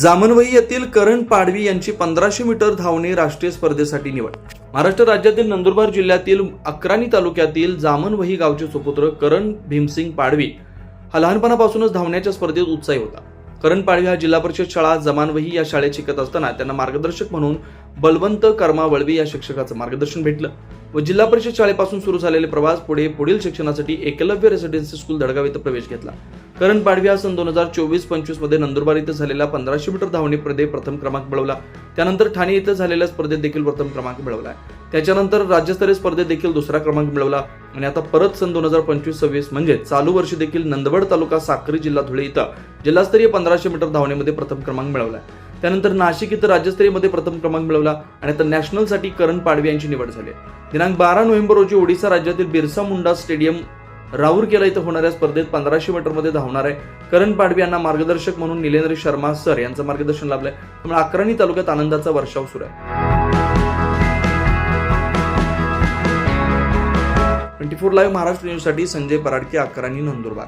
जामनवही येथील करण पाडवी यांची पंधराशे मीटर धावणे राष्ट्रीय स्पर्धेसाठी निवड. महाराष्ट्र राज्यातील नंदुरबार जिल्ह्यातील अक्राणी तालुक्यातील जामनवही गावचे सुपुत्र करण भीमसिंग पाडवी हा लहानपणापासूनच धावण्याच्या स्पर्धेत उत्साही होता. करण पाडवी हा जिल्हा परिषद शाळा जमानवही या शाळेत शिकत असताना त्यांना मार्गदर्शक म्हणून बलवंत कर्मा वळवी या शिक्षकाचं मार्गदर्शन भेटलं व जिल्हा परिषद शाळेपासून सुरू झालेले प्रवास पुढे पुढील शिक्षणासाठी एकलव्य रेसिडेन्सी स्कूल दडगाव इथं प्रवेश घेतला. करण पाडवी हा सन दोन हजार चोवीस पंचवीसमध्ये नंदुरबार इथं झालेला पंधराशे मीटर धावणीमध्ये प्रथम क्रमांक मिळवला. त्यानंतर ठाणे इथं झालेल्या स्पर्धेत देखील प्रथम क्रमांक मिळवला त्याच्यानंतर राज्यस्तरीय स्पर्धेत देखील दुसरा क्रमांक मिळवला आणि आता परत सन दोन हजार पंचवीस सव्वीस म्हणजे चालू वर्षी देखील नंदवड तालुका साक्री जिल्हा धुळे इथं जिल्हास्तरीय पंधराशे मीटर धावणीमध्ये प्रथम क्रमांक मिळवला त्यानंतर नाशिक इथं राज्यस्तरीयमध्ये प्रथम क्रमांक मिळवला आणि आता नॅशनलसाठी करण पाडवी यांची निवड झाली दिनांक बारा नोव्हेंबर रोजी ओडिशा राज्यातील बिरसा मुंडा स्टेडियम राऊरकेला इथं होणाऱ्या स्पर्धेत पंधराशे मीटरमध्ये धावणार आहे. करण पाडवी यांना मार्गदर्शक म्हणून निलेंद्र शर्मा सर यांचं मार्गदर्शन लाभलंय. त्यामुळे अक्राणी तालुक्यात आनंदाचा वर्षाव सुरू आहे. ट्वेंटी फोर लाईव्ह महाराष्ट्र न्यूजसाठी संजय पराडके अकराणी नंदुरबार.